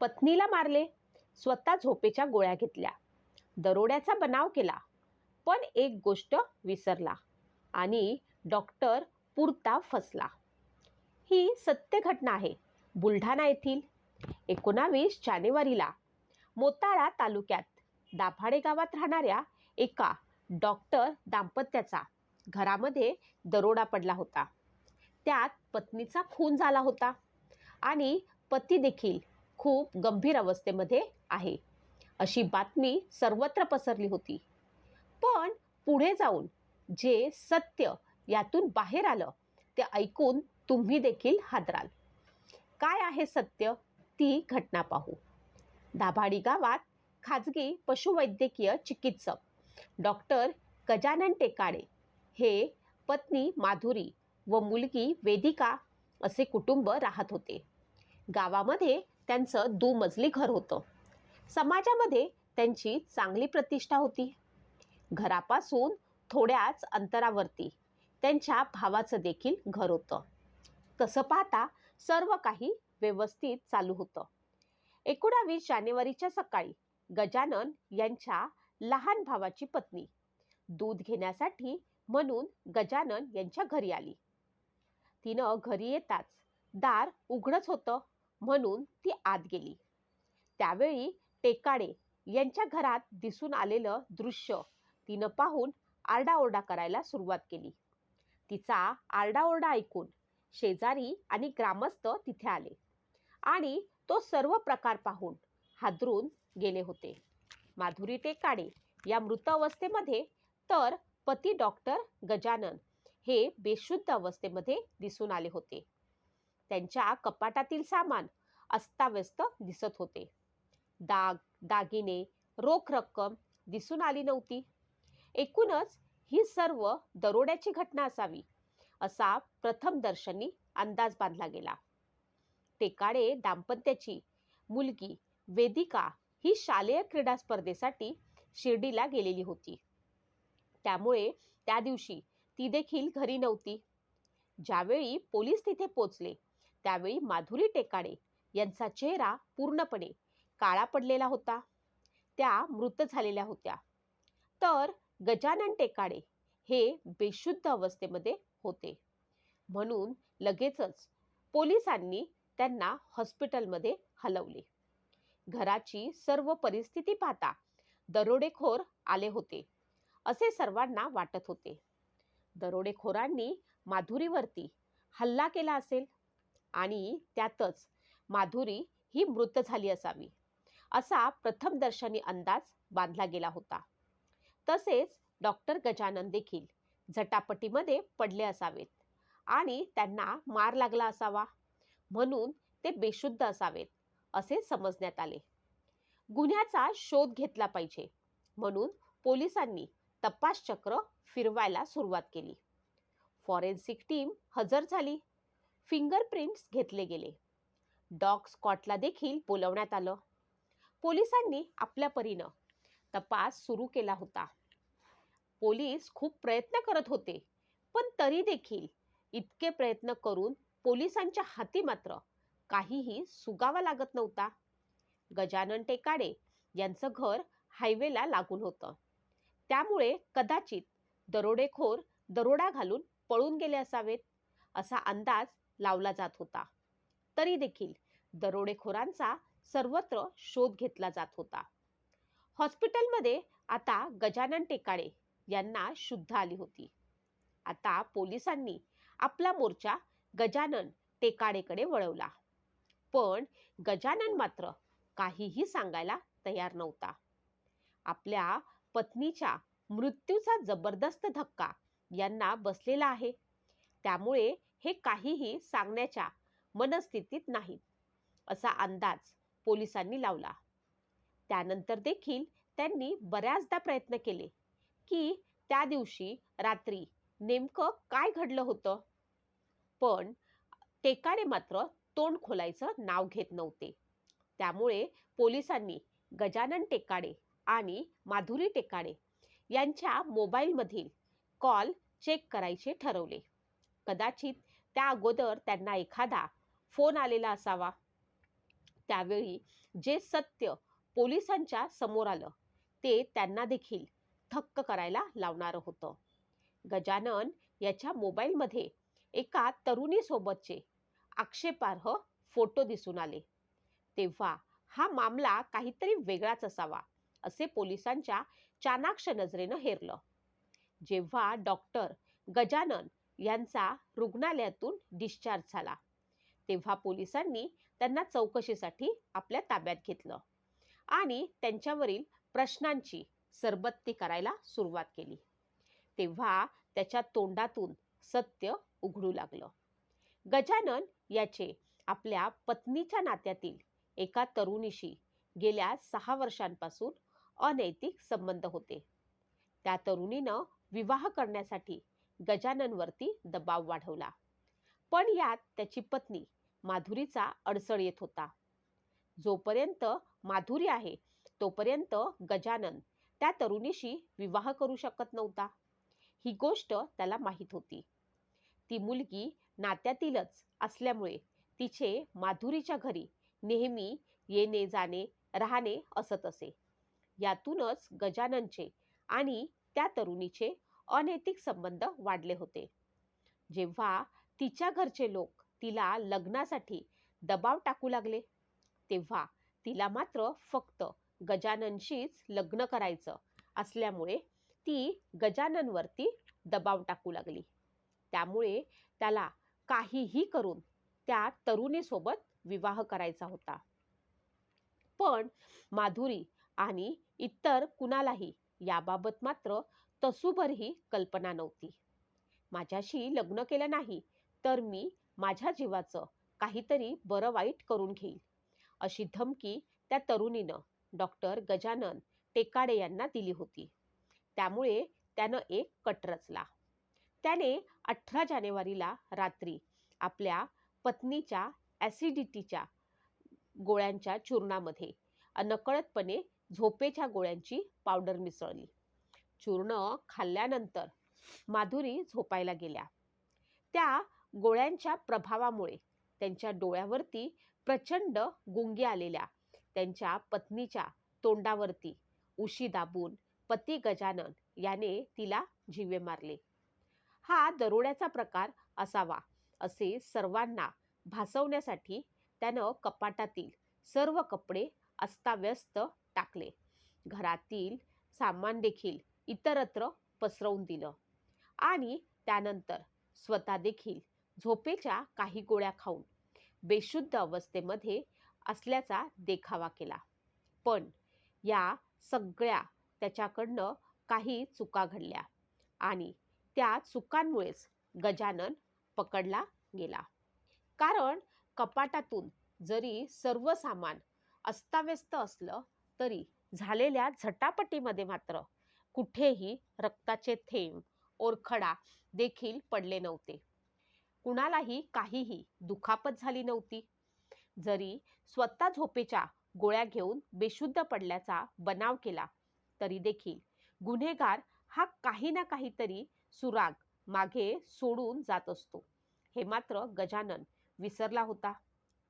पत्नीला मारले. स्वतः झोपेच्या गोळ्या घेतल्या. दरोड्याचा बनाव केला. पण एक गोष्ट विसरला आणि डॉक्टर पुरता फसला. ही सत्य घटना आहे. बुलढाणा येथील एकोणावीस जानेवारीला मोताळा तालुक्यात दाभाडे गावात राहणाऱ्या एका डॉक्टर दाम्पत्याचा घरामध्ये दरोडा पडला होता. त्यात पत्नीचा खून झाला होता आणि पती देखील खूप गंभीर अवस्थेमध्ये आहे. अशी बातमी सर्वत्र पसरली होती. पण पुढे जाऊन जे सत्य यातून बाहेर आलं ते ऐकून तुम्ही देखील हादराल. काय आहे सत्य? ती घटना पाहू. दाभाडी गावात खाजगी पशुवैद्यकीय चिकित्सक डॉक्टर गजानन टेकाडे हे पत्नी माधुरी व मुलगी वेदिका असे कुटुंब राहत होते. गावामध्ये त्यांचं दुमजली घर होतं. समाजामध्ये त्यांची चांगली प्रतिष्ठा होती. घरापासून थोड्याच अंतरावरती त्यांच्या भावाचं देखील घर होतं. तसं पाहता सर्व काही व्यवस्थित चालू होतं. एकोणावीस जानेवारीच्या सकाळी गजानन यांच्या लहान भावाची पत्नी दूध घेण्यासाठी म्हणून गजानन यांच्या घरी आली. तिनं घरी येताच दार उघडच होतं. म्हणून ती आत गेली. त्यावेळी टेकाडे यांच्या घरात दिसून आलेलं दृश्य तिनं पाहून आरडाओरडा करायला सुरुवात केली. तिचा आरडाओरडा ऐकून शेजारी आणि ग्रामस्थ तिथे आले आणि तो सर्व प्रकार पाहून हादरून गेले होते. माधुरी टेकाडे या मृत अवस्थेमध्ये तर पती डॉक्टर गजानन हे बेशुद्ध अवस्थेमध्ये दिसून आले होते. त्यांच्या कपाटातील सामान अस्ताव्यस्त दिसत होते. दाग दागिने रोख रक्कम दिसून आली नव्हती. एकूणच ही सर्व दरोड्याची घटना असावी असा प्रथमदर्शनी अंदाज बांधला गेला. टेकाडे दाम्पत्याची मुलगी वेदिका ही शालेय क्रीडा स्पर्धेसाठी शिर्डीला गेलेली होती. त्यामुळे त्या दिवशी ती देखील घरी नव्हती. ज्यावेळी पोलीस तिथे पोचले त्यावेळी माधुरी टेकाडे यांचा चेहरा पूर्णपणे काळा पडलेला होता. त्या मृत झालेल्या होत्या. तर गजानन टेकाडे हे बेशुद्ध अवस्थेमध्ये होते. म्हणून लगेचच पोलिसांनी त्यांना हॉस्पिटलमध्ये हलवले. घराची सर्व परिस्थिती पाहता दरोडेखोर आले होते. असे सर्वांना वाटत होते. दरोडेखोरांनी माधुरीवरती हल्ला केला असेल. आणि त्यातच माधुरी ही मृत झाली असावी असा प्रथमदर्शनी अंदाज बांधला गेला होता. तसेच डॉक्टर गजानन देखील झटापटीमध्ये पडले असावेत आणि त्यांना मार लागला असावा म्हणून ते बेशुद्ध असावेत असे समजण्यात आले. गुन्ह्याचा शोध घेतला पाहिजे म्हणून पोलिसांनी तपास चक्र फिरवायला सुरुवात केली. फॉरेन्सिक टीम हजर झाली. फिंगरप्रिंट्स घेतले गेले. डॉग स्कॉटला देखील बोलवण्यात आलं. पोलिसांनी आपल्या परीनं तपास सुरू केला होता. पोलीस खूप प्रयत्न करत होते पण तरी देखील इतके प्रयत्न करून पोलिसांच्या हाती मात्र काहीही सुगावा लागत नव्हता. गजानन टेकाडे यांचं घर हायवेला लागून होतं. त्यामुळे कदाचित दरोडेखोर दरोडा घालून पळून गेले असावेत असा अंदाज लावला जात होता. तरी देखील दरोडेखोरांचा सर्वत्र शोध घेतला जात होता. हॉस्पिटलमध्ये आता गजानन टेकाडे यांना शुद्ध आली होती. आता पोलिसांनी आपला मोर्चा गजानन टेकाडेकडे वळवला. पण गजानन मात्र काहीही सांगायला तयार नव्हता. आपल्या पत्नीच्या मृत्यूचा जबरदस्त धक्का यांना बसलेला आहे. त्यामुळे हे काहीही सांगण्याच्या मनस्थितीत नाहीत असा अंदाज पोलिसांनी लावला. त्यानंतर देखील त्यांनी बऱ्याचदा प्रयत्न केले की त्या दिवशी रात्री नेमकं काय घडलं होतं. पण टेकाडे मात्र तोंड खोलायचं नाव घेत नव्हते. त्यामुळे पोलिसांनी गजानन टेकाडे आणि माधुरी टेकाडे यांच्या मोबाईलमधील कॉल चेक करायचे ठरवले. कदाचित त्या अगोदर त्यांना एखादा फोन आलेला असावा. त्यावेळी जे सत्य पोलिसांच्या समोर आलं ते त्यांना देखील थक्क करायला लावणारं होतं. गजानन याच्या मोबाईलमध्ये एका तरुणीसोबतचे आक्षेपार्ह फोटो दिसून आले. तेव्हा हा मामला काहीतरी वेगळाच असावा असे पोलिसांच्या चाणाक्ष नजरेनं हेरलं. जेव्हा डॉक्टर गजानन यांचा रुग्णालयातून डिस्चार्ज झाला. तेव्हा पोलिसांनी त्यांना चौकशीसाठी आपल्या ताब्यात घेतलं आणि त्यांच्यावरील प्रश्नांची सरबत्ती करायला सुरुवात केली. तेव्हा त्याच्या तोंडातून सत्य उघडू लागलं. गजानन याचे आपल्या पत्नीच्या नात्यातील एका तरुणीशी गेल्या सहा वर्षांपासून अनैतिक संबंध होते. त्या तरुणीनं विवाह करण्यासाठी गजाननवरती दबाव वाढवला. पण यात त्याची पत्नी माधुरीचा अडचण येत होता. जोपर्यंत माधुरी आहे तोपर्यंत गजानन त्या तरुणीशी विवाह करू शकत नव्हता. ही गोष्ट त्याला माहीत होती. ती मुलगी नात्यातीलच असल्यामुळे तिचे माधुरीच्या घरी नेहमी येणे जाणे राहणे असत असे. यातूनच गजाननचे आणि त्या तरुणीचे अनैतिक संबंध वाढले होते. जेव्हा तिच्या घरचे लोक तिला लग्नासाठी दबाव टाकू लागले तेव्हा तिला मात्र फक्त गजाननशीच लग्न करायचं असल्यामुळे ती गजाननवरती दबाव टाकू लागली. त्यामुळे त्याला काहीही करून त्या तरुणीसोबत विवाह करायचा होता. पण माधुरी आणि इतर कुणालाही याबाबत मात्र तसूभरही कल्पना नव्हती. माझ्याशी लग्न केलं नाही तर मी माझ्या जीवाचं काहीतरी बरं वाईट करून घेईल अशी धमकी त्या तरुणीनं डॉक्टर गजानन टेकाडे यांना दिली होती. त्यामुळे त्यानं एक कट रचला. त्याने अठरा जानेवारीला रात्री आपल्या पत्नीच्या ॲसिडिटीच्या गोळ्यांच्या चूर्णामध्ये नकळतपणे झोपेच्या गोळ्यांची पावडर मिसळली. चूर्ण खाल्ल्यानंतर माधुरी झोपायला गेल्या. त्या गोळ्यांच्या प्रभावामुळे त्यांच्या डोळ्यावरती प्रचंड गुंगी आलेल्या त्यांच्या पत्नीच्या तोंडावरती उशी दाबून पती गजानन याने तिला जिवे मारले. हा दरोड्याचा प्रकार असावा असे सर्वांना भासवण्यासाठी त्यानं कपाटातील सर्व कपडे अस्ताव्यस्त टाकले. घरातील सामान देखील इतरत्र पसरवून दिलं. आणि त्यानंतर स्वतः देखील झोपेच्या काही गोळ्या खाऊन बेशुद्ध अवस्थेमध्ये असल्याचा देखावा केला. पण या सगळ्या त्याच्याकडनं काही चुका घडल्या आणि त्या चुकांमुळेच गजानन पकडला गेला. कारण कपाटातून जरी सर्व सामान अस्ताव्यस्त असलं तरी झालेल्या झटापटीमध्ये मात्र कुठेही रक्ताचे थेंब ओरखडा देखील पडले नव्हते. कुणालाही काहीही दुखापत झाली नव्हती. जरी स्वतः झोपेच्या गोळ्या घेऊन बेशुद्ध पडल्याचा बनाव केला तरी देखील गुन्हेगार हा काही ना काहीतरी सुराग मागे सोडून जात असतो. हे मात्र गजानन विसरला होता.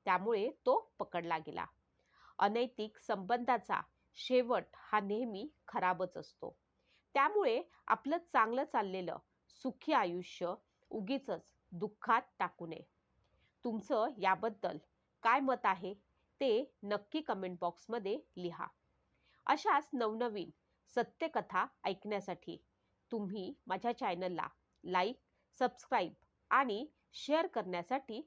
त्यामुळे तो पकडला गेला. अनैतिक संबंधाचा शेवट हा नेहमी खराबच असतो. त्यामुळे आपलं चांगलं चाललेलं सुखी आयुष्य उगीच दुःखात टाकू नये. तुमचं याबद्दल काय मत आहे ते नक्की कमेंट बॉक्समध्ये लिहा. अशाच नवनवीन सत्यकथा ऐकण्यासाठी तुम्ही माझ्या चॅनलला लाईक सबस्क्राईब आणि शेअर करण्यासाठी